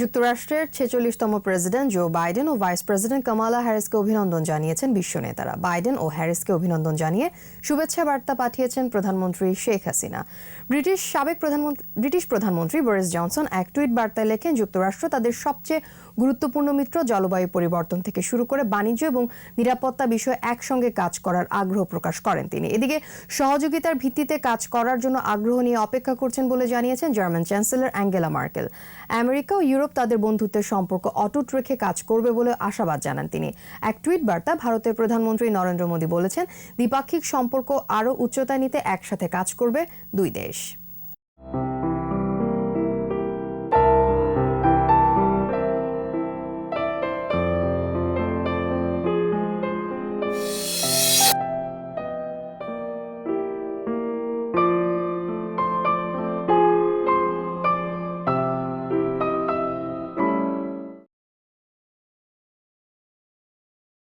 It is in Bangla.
যুক্তরাষ্ট্রের ছেচল্লিশতম প্রেসিডেন্ট জো বাইডেন ও ভাইস প্রেসিডেন্ট কামালা হ্যারিসকে অভিনন্দন জানিয়েছেন বিশ্ব নেতারা। বাইডেন ও হ্যারিসকে অভিনন্দন জানিয়ে শুভেচ্ছা বার্তা পাঠিয়েছেন প্রধানমন্ত্রী শেখ হাসিনা। ব্রিটিশ সাবেক প্রধানমন্ত্রী, ব্রিটিশ প্রধানমন্ত্রী বরিস জনসন এক টুইট বার্তায় লেখেন, যুক্তরাষ্ট্র তাদের সবচেয়ে গুরুত্বপূর্ণ মিত্র জলবায়ু পরিবর্তন থেকে শুরু করে বাণিজ্য এবং নিরাপত্তা বিষয়ে একসঙ্গে কাজ করার আগ্রহ প্রকাশ করেন তিনি। এদিকে সহযোগিতার ভিত্তিতে কাজ করার জন্য আগ্রহ নিয়ে অপেক্ষা করছেন বলে জানিয়েছেন German chancellor Angela Merkel America ও ইউরোপ তাদের বন্ধুত্বের সম্পর্ক অটুট রেখে কাজ করবে বলে আশাবাদ জানান তিনি। এক টুইট বার্তা ভারতের প্রধানমন্ত্রী নরেন্দ্র মোদী বলেছেন, দ্বিপাক্ষিক সম্পর্ক আরও উচ্চতা নিতে একসাথে কাজ করবে দুই দেশ।